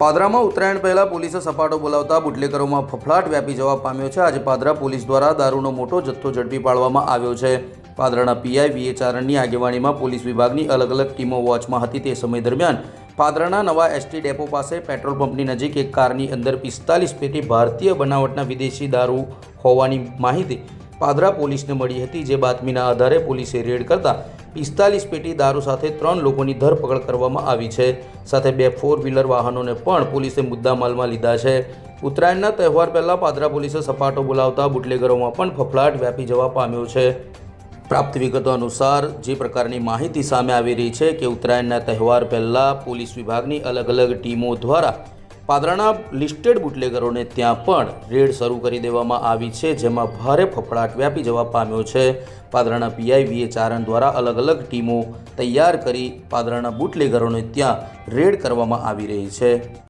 પાદરામાં ઉત્તરાયણ પહેલા પોલીસે સપાટો બોલાવતા બુટલેકરોમાં ફફડાટ વ્યાપી જવા પામ્યો છે. આજે પાદરા પોલીસ દ્વારા દારૂનો મોટો જથ્થો ઝડપી પાડવામાં આવ્યો છે. પાદરાના પીઆઈ વીએ ચારણની આગેવાનીમાં પોલીસ વિભાગની અલગ અલગ ટીમો વોચમાં હતી તે સમય દરમિયાન પાદરાના નવા એસટી ડેપો પાસે પેટ્રોલ પંપની નજીક એક કારની અંદર પિસ્તાલીસ પેટી ભારતીય બનાવટના વિદેશી દારૂ હોવાની માહિતી પાદરા પોલીસને મળી હતી. જે બાતમીના આધારે પોલીસે રેડ કરતા પિસ્તાલીસ પેટી દારૂ સાથે ત્રણ લોકોની ધરપકડ કરવામાં આવી છે. સાથે બે ફોર વ્હીલર વાહનોને પણ પોલીસે મુદ્દામાલમાં લીધા છે. ઉત્તરાયણના તહેવાર પહેલાં પાદરા પોલીસે સપાટો બોલાવતા બુટલેગરોમાં પણ ફફડાટ વ્યાપી જવા પામ્યો છે. પ્રાપ્ત વિગતો અનુસાર, જે પ્રકારની માહિતી સામે આવી રહી છે કે ઉત્તરાયણના તહેવાર પહેલાં પોલીસ વિભાગની અલગ અલગ ટીમો દ્વારા પાદરાના લિસ્ટેડ બુટલેગરોને ત્યાં પણ રેડ શરૂ કરી દેવામાં આવી છે, જેમાં ભારે ફફડાટ વ્યાપી જવા પામ્યો છે. પાદરાના પીઆઈ વીએ ચારણ દ્વારા અલગ અલગ ટીમો તૈયાર કરી પાદરાના બુટલેગરોને ત્યાં રેડ કરવામાં આવી રહી છે.